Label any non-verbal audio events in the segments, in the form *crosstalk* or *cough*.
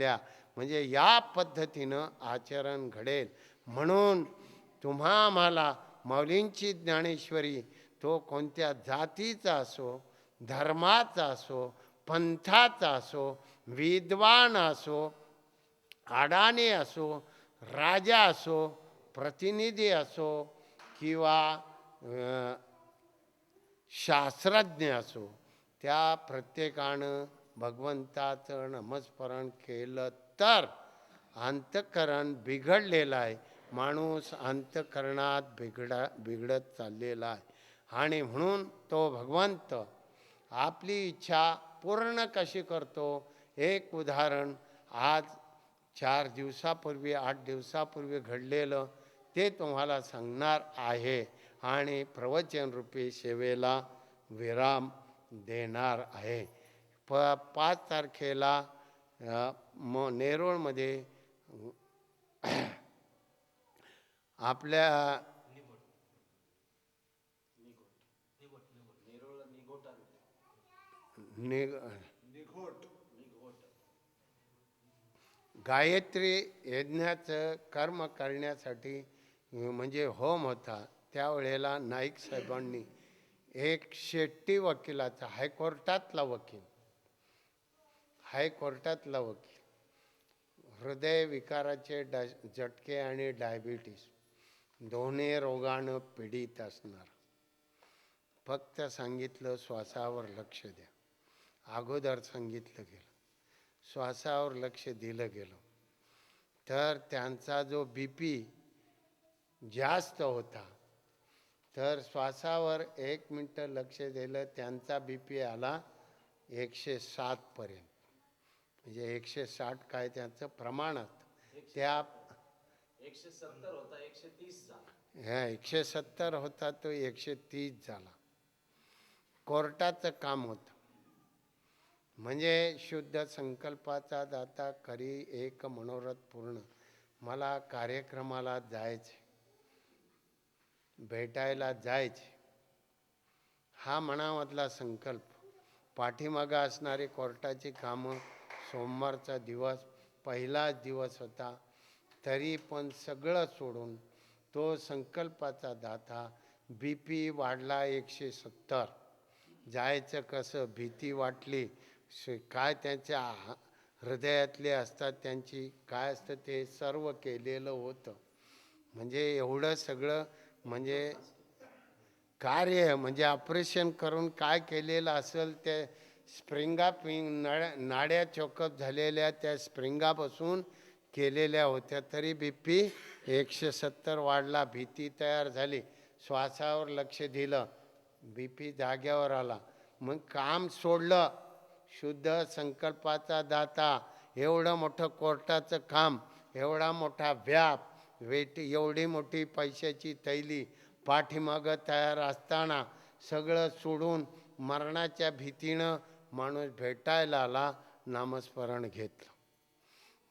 द्या म्हणजे या पद्धतीनं आचरण घडेल. म्हणून तुम्हा आम्हाला माऊलींची ज्ञानेश्वरी तो कोणत्या जातीचा असो धर्माचा असो पंथाचा असो विद्वान असो अडाणी असो राजा असो प्रतिनिधी असो किंवा शास्त्रज्ञ असो त्या प्रत्येकानं भगवंताचं नमस्मरण केलं तर अंतकरण बिघडलेलं आहे. माणूस अंतकरणात बिघडा बिघडत चाललेला आहे. आणि म्हणून तो भगवंत आपली इच्छा पूर्ण कशी करतो? एक उदाहरण आज चार दिवसापूर्वी आठ दिवसापूर्वी घडलेलं ते तुम्हाला सांगणार आहे. आणि प्रवचनरूपी सेवेला विराम देणार आहे. प पाच तारखेला म नेरूळमध्ये आपल्या निग गायत्री यज्ञाचं कर्म करण्यासाठी म्हणजे होम होता त्यावेळेला नाईक साहेबांनी एक शेट्टी वकिलाचा हायकोर्टातला वकील हायकोर्टातला वकील. हृदय विकाराचे डा झटके आणि डायबिटीस. दोन्ही रोगानं पीडित असणार. फक्त सांगितलं श्वासावर लक्ष द्या. अगोदर सांगितलं गेलं. श्वासावर लक्ष दिलं गेलं. तर त्यांचा जो बी पी जास्त होता तर श्वासावर एक मिनटं लक्ष दिलं त्यांचा बी पी आला एकशे सातपर्यंत म्हणजे एकशे साठ काय त्यांचं प्रमाणात त्या एकशे सत्तर होता एकशे तीस ह्या एकशे सत्तर होता तो एकशे तीस झाला. कोर्टाचं काम होतं. म्हणजे शुद्ध संकल्पाचा दाता करी एक मनोरथ पूर्ण. मला कार्यक्रमाला जायचे. भेटायला जायचे. हा मनामधला संकल्प. पाठीमागं असणारी कोर्टाची कामं सोमवारचा दिवस पहिलाच दिवस होता तरी पण सगळं सोडून तो संकल्पाचा दाता बी पी वाढला एकशे सत्तर. जायचं कसं भीती वाटली. श- काय त्यांच्या हृदयातले असतात त्यांची काय असतं ते सर्व केलेलं होतं. म्हणजे एवढं सगळं म्हणजे कार्य म्हणजे ऑपरेशन करून काय केलेलं असेल ते स्प्रिंगा पिंग नळ्या नाड्या चोकअप झालेल्या त्या स्प्रिंगापासून केलेल्या होत्या तरी बी पी एकशे सत्तर वाढला भीती तयार झाली. श्वासावर लक्ष दिलं बी पी जाग्यावर आला. मग काम सोडलं शुद्ध संकल्पाचा दाता एवढं मोठं कोर्टाचं काम एवढा मोठा व्याप वेट एवढी मोठी पैशाची थैली पाठीमागं तयार असताना सगळं सोडून मरणाच्या भीतीनं माणूस भेटायला आला नामस्मरण घेतलं.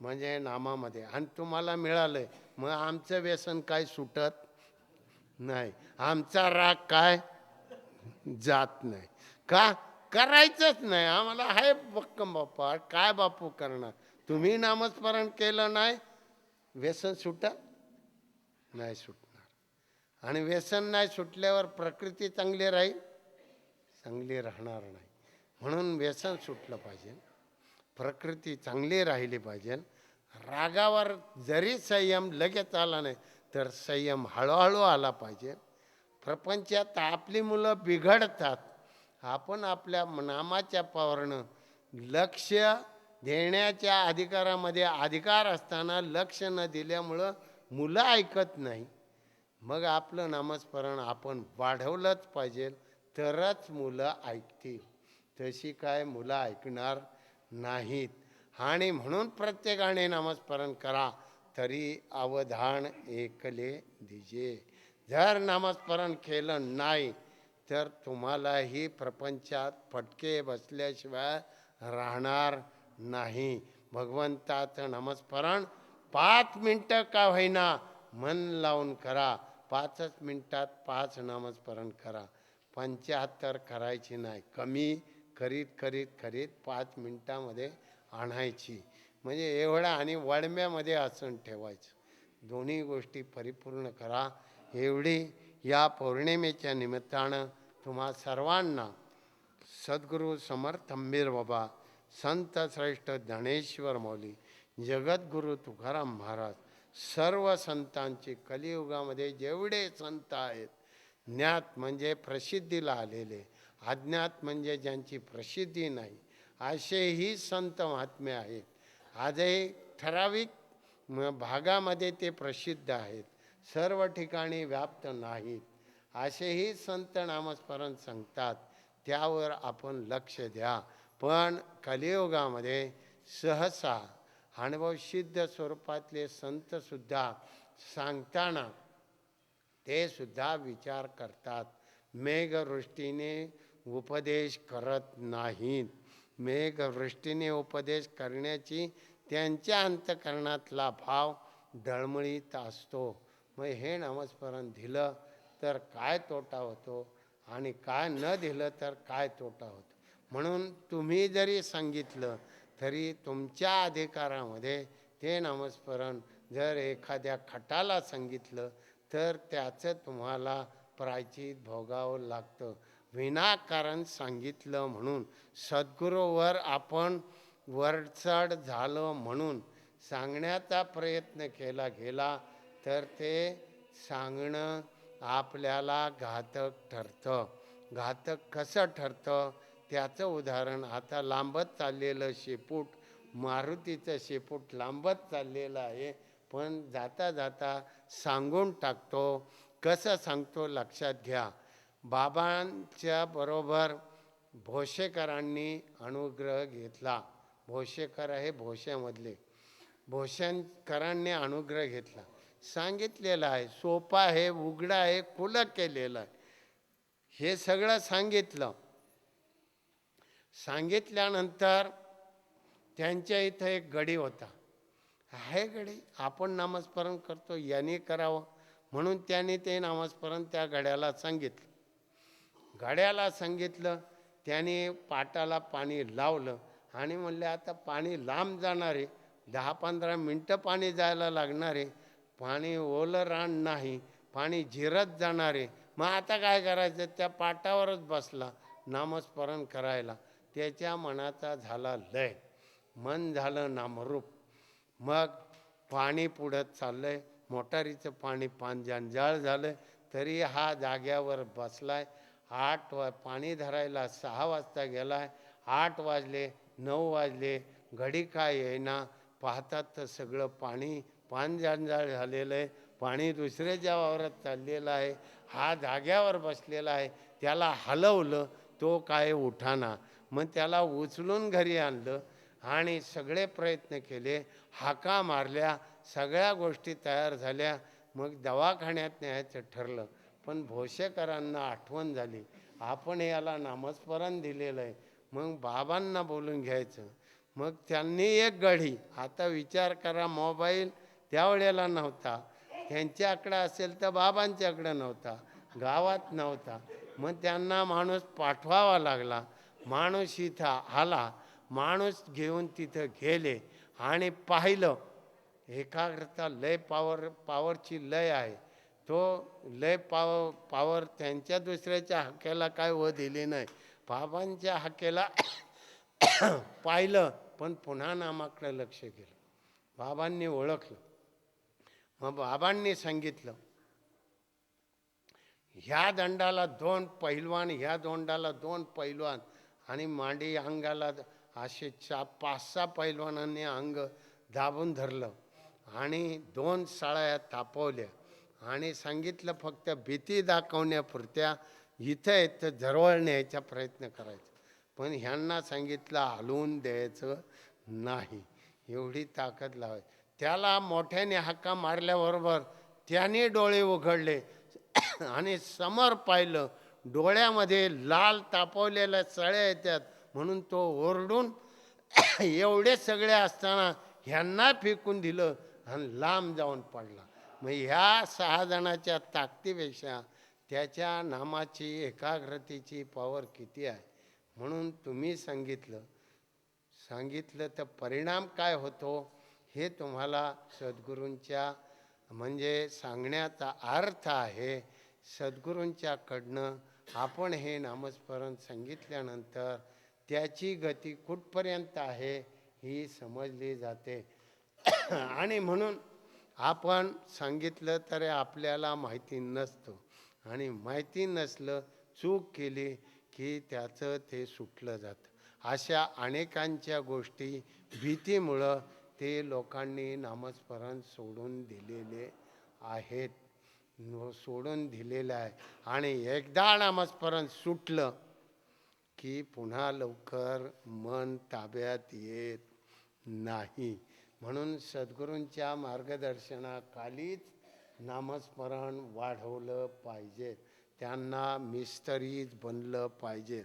म्हणजे नामामध्ये. आणि तुम्हाला मिळालंय. मग आमचं व्यसन काय सुटत नाही. आमचा राग काय? जात नाही. का? करायचंच नाही. आम्हाला आहे भक्कम बाप्पा. काय बापू करणार? तुम्ही नामस्मरण केलं नाही व्यसन सुटत नाही सुटणार. आणि व्यसन नाही सुटल्यावर प्रकृती चांगली राहील? चांगली राहणार नाही. म्हणून व्यसन सुटलं पाहिजे. प्रकृती चांगली राहिली पाहिजे. रागावर जरी संयम लगेच आला नाही तर संयम हळूहळू आला पाहिजे. प्रपंचात आपली मुलं बिघडतात. आपण आपल्या नामाच्या पावरनं लक्ष देण्याच्या अधिकारामध्ये अधिकार असताना लक्ष न दिल्यामुळं मुलं ऐकत नाही. मग आपलं नामस्मरण आपण वाढवलंच पाहिजे. तरच मुलं ऐकतील. तशी काय मुलं ऐकणार नाहीत. आणि म्हणून प्रत्येकाने नामस्मरण करा तरी अवधान एकले दिजे. जर नामस्मरण केलं नाही तर तुम्हालाही प्रपंचात फटके बसल्याशिवाय राहणार नाही. भगवंताचं नामस्मरण पाच मिनटं का होईना मन लावून करा. पाचच मिनटात पाच नामस्मरण करा. पंच्याहत्तर करायची नाही कमी करीत करीत करीत पाच मिनिटामध्ये आणायची. म्हणजे एवढा आणि वडम्यामध्ये आसन ठेवायचं. दोन्ही गोष्टी परिपूर्ण करा. एवढी या पौर्णिमेच्या निमित्तानं तुम्हा सर्वांना सद्गुरू समर्थ अंबीर बाबा संत श्रेष्ठ ज्ञानेश्वर मौली जगद्गुरू तुकाराम महाराज सर्व संतांचे कलियुगामध्ये जेवढे संत आहेत ज्ञात म्हणजे प्रसिद्धीला आलेले अज्ञात म्हणजे ज्यांची प्रसिद्धी नाही असेही संत महात्मे आहेत. आजही ठराविक म- भागामध्ये ते प्रसिद्ध आहेत. सर्व ठिकाणी व्याप्त नाहीत. असेही संत नामस्मरण सांगतात. त्यावर आपण लक्ष द्या. पण कलियुगामध्ये सहसा अनुभवसिद्ध स्वरूपातले संतसुद्धा सांगताना ते सुद्धा विचार करतात. मेघवृष्टीने उपदेश करत नाहीत. मेघवृष्टीने उपदेश करण्याची त्यांच्या अंतकरणातला भाव डळमळीत असतो. मग हे नामस्मरण दिलं तर काय तोटा होतो आणि काय न दिलं तर काय तोटा होतो? म्हणून तुम्ही जरी सांगितलं तरी तुमच्या अधिकारामध्ये ते नामस्मरण जर एखाद्या खटाला सांगितलं तर त्याचं तुम्हाला प्रायचित भोगावं लागतं. विनाकारण सांगितलं म्हणून सद्गुरूवर आपण वरचढ झालं म्हणून सांगण्याचा प्रयत्न केला गेला तर ते सांगणं आपल्याला घातक ठरतं. घातक कसं ठरतं? त्याचं उदाहरण आता लांबत चाललेलं शेपूट मारुतीचं शेपूट लांबत चाललेलं आहे पण जाता जाता सांगून टाकतो. कसं सांगतो? लक्षात घ्या. बाबांच्या बरोबर भोसेकरांनी अनुग्रह घेतला. भोसेकर हे भोश्यामधले. भोसेकरांनी अनुग्रह घेतला. सांगितलेलं आहे सोपा आहे उघडा आहे खुलं केलेलं आहे. हे सगळं सांगितलं. सांगितल्यानंतर त्यांच्या इथं एक गडी होता. आहे गडी आपण नामस्मरण करतो याने करावं. म्हणून त्याने ते नामस्मरण त्या गड्याला सांगितलं. गड्याला सांगितलं त्याने पाटाला पाणी लावलं आणि म्हणले आता पाणी लांब जाणार आहे दहा पंधरा मिनटं पाणी जायला लागणार आहे पाणी ओलं रान नाही पाणी झिरत जाणार आहे. मग आता काय करायचं? त्या पाटावरच बसला नामस्मरण करायला. त्याच्या मनाचा झाला लय. मन झालं नामरूप. मग पाणी पुढत चाललंय मोटारीचं पाणी पान झालं तरी हा जाग्यावर बसलाय आठ वा पाणी धरायला सहा वाजता गेलाय. आठ वाजले नऊ वाजले घडी काय येईना? पाहतात तर सगळं पाणी पानजांजाळ झालेलं आहे. पाणी दुसऱ्याच्या वावरात चाललेलं आहे. हा जाग्यावर बसलेला आहे. त्याला हलवलं तो काय उठाना? मग त्याला उचलून घरी आणलं आणि सगळे प्रयत्न केले. हाका मारल्या सगळ्या गोष्टी तयार झाल्या. मग दवाखान्यात न्यायचं ठरलं. पण भोसेकरांना आठवण झाली. आपण याला नामस्मरण दिलेलं आहे. मग बाबांना बोलून घ्यायचं. मग त्यांनी एक गढी आता विचार करा मोबाईल त्यावेळेला नव्हता. त्यांच्याकडं असेल तर बाबांच्याकडं नव्हता. गावात नव्हता. मग त्यांना माणूस पाठवावा लागला. माणूस इथं आला. माणूस घेऊन तिथं गेले आणि पाहिलं. एकाग्रता लय पावर पावरची लय आहे. तो लय पाव पावर त्यांच्या दुसऱ्याच्या हक्क्याला काय व दिली नाही. बाबांच्या हाकेला *coughs* पाहिलं पण पुन्हा नामाकडे लक्ष केलं. बाबांनी ओळखलं. मग बाबांनी सांगितलं ह्या दंडाला दोन पैलवान ह्या दोंडाला दोन पैलवान आणि मांडी अंगाला असे चा पाच सहा पैलवानांनी अंग दाबून धरलं आणि दोन साळ्या तापवल्या. आणि सांगितलं फक्त भीती दाखवण्यापुरत्या इथं इथं झरवळ न्यायचा प्रयत्न करायचा. पण ह्यांना सांगितलं हलवून द्यायचं नाही. एवढी ताकद लावायची त्याला मोठ्याने हक्का मारल्याबरोबर त्याने डोळे उघडले आणि समोर पाहिलं डोळ्यामध्ये लाल तापवलेल्या सळ्या येतात म्हणून तो ओरडून एवढे सगळे असताना ह्यांना फेकून दिलं आणि लांब जाऊन पडला. मग ह्या सहा जणाच्या ताकदीपेक्षा त्याच्या नामाची एकाग्रतेची पॉवर किती आहे? म्हणून तुम्ही सांगितलं. सांगितलं तर परिणाम काय होतो? हे तुम्हाला सद्गुरूंच्या म्हणजे सांगण्याचा अर्थ आहे. सद्गुरूंच्याकडनं आपण हे नामस्मरण सांगितल्यानंतर त्याची गती कुठपर्यंत आहे ही समजली जाते. आणि म्हणून आपण सांगितलं तरी आपल्याला माहिती नसतं. आणि माहिती नसलं चूक केली की त्याचं ते सुटलं जातं. अशा अनेकांच्या गोष्टी भीतीमुळं ते लोकांनी नामस्मरण सोडून दिलेले आहेत. सोडून दिलेलं आहे. आणि एकदा नामस्मरण सुटलं की पुन्हा लवकर मन ताब्यात येत नाही. म्हणून सद्गुरूंच्या मार्गदर्शनाखालीच नामस्मरण वाढवलं पाहिजे. त्यांना मिस्तरीच बनलं पाहिजे.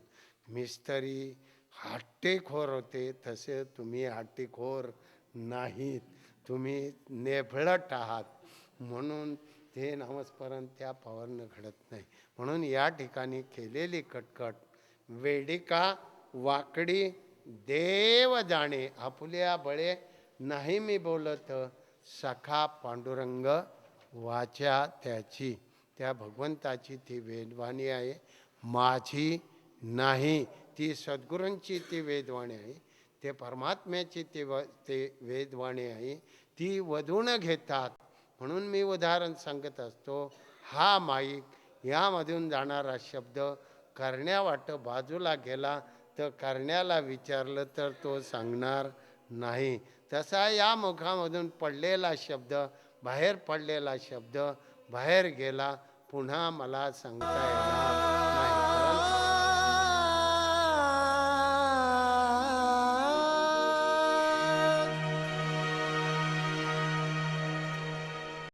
मिस्तरी हट्टेखोर होते तसे तुम्ही हट्टेखोर नाहीत. तुम्ही नेफळट आहात. म्हणून ते नामस्मरण त्या पावरनं घडत नाही. म्हणून या ठिकाणी केलेली कटकट वेडिका वाकडी देव जाणे आपुल्या बळे नाही मी बोलत सखा पांडुरंग वाचा त्याची. त्या भगवंताची ती वेदवाणी आहे. माझी नाही. ती सद्गुरूंची ती वेदवाणी आहे. ते परमात्म्याची ती व ते वेदवाणी आहे. ती वधून घेतात. म्हणून मी उदाहरण सांगत असतो हा माईक यामधून जाणारा शब्द करण्यावाट बाजूला गेला तर करण्याला विचारलं तर तो सांगणार नाही. तसा या मुखामधून पडलेला शब्द बाहेर पडलेला शब्द बाहेर गेला पुन्हा मला सांगता येणार.